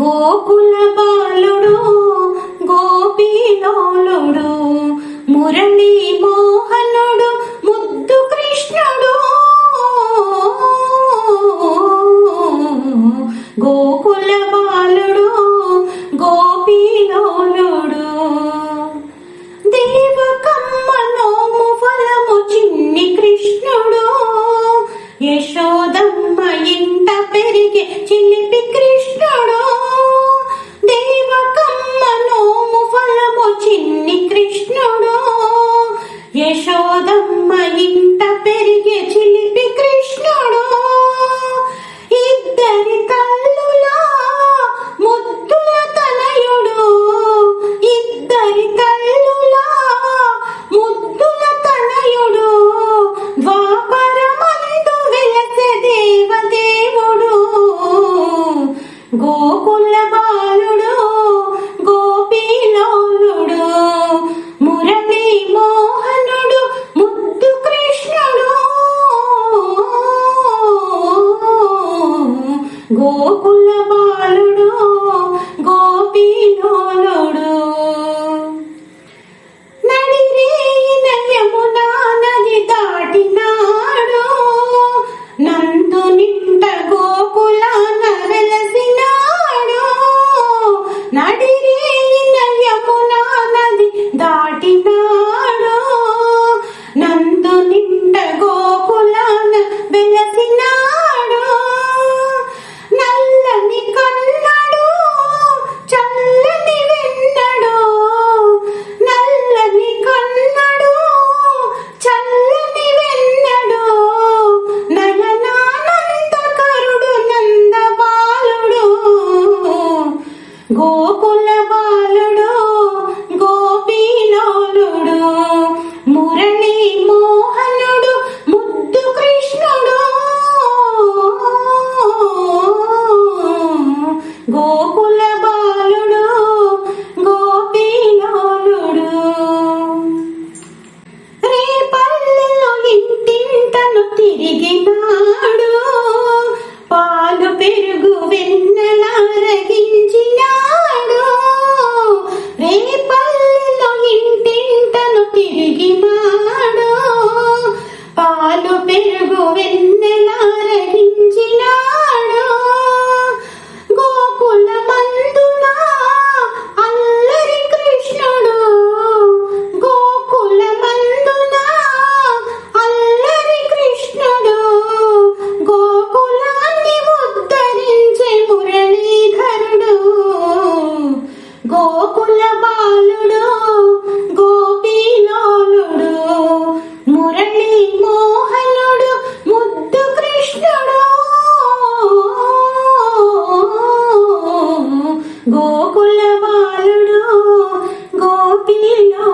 గోకుల బాలుడు గోపీలోలుడు మురళీ మోహనుడు ముద్దు కృష్ణుడు. గోకుల బాలుడు గోపీలోలుడు దేవకమ్మ నోము ఫలము చిన్ని కృష్ణుడు. యశోదమ్మ ఇంట పెరిగే యశోదమ్మ ఇంట పెరిగే చిలిపి కృష్ణుడు. ఇద్దరి కల్లులా ముద్దుల తనయుడు ఇద్దరి కల్లులా ముద్దుల తనయుడు ద్వాపరమందు వెలసె దేవదేవుడు. గోకుల బాలుడు గోకుల గోకుల బాలుడు గోపీలోలుడు మురళీ మోహనుడు ముద్దు కృష్ణుడు. గోకుల బాలుడు వెలుగువెన్నెలారగించిలా గోకుల బాలుడు గోపిలో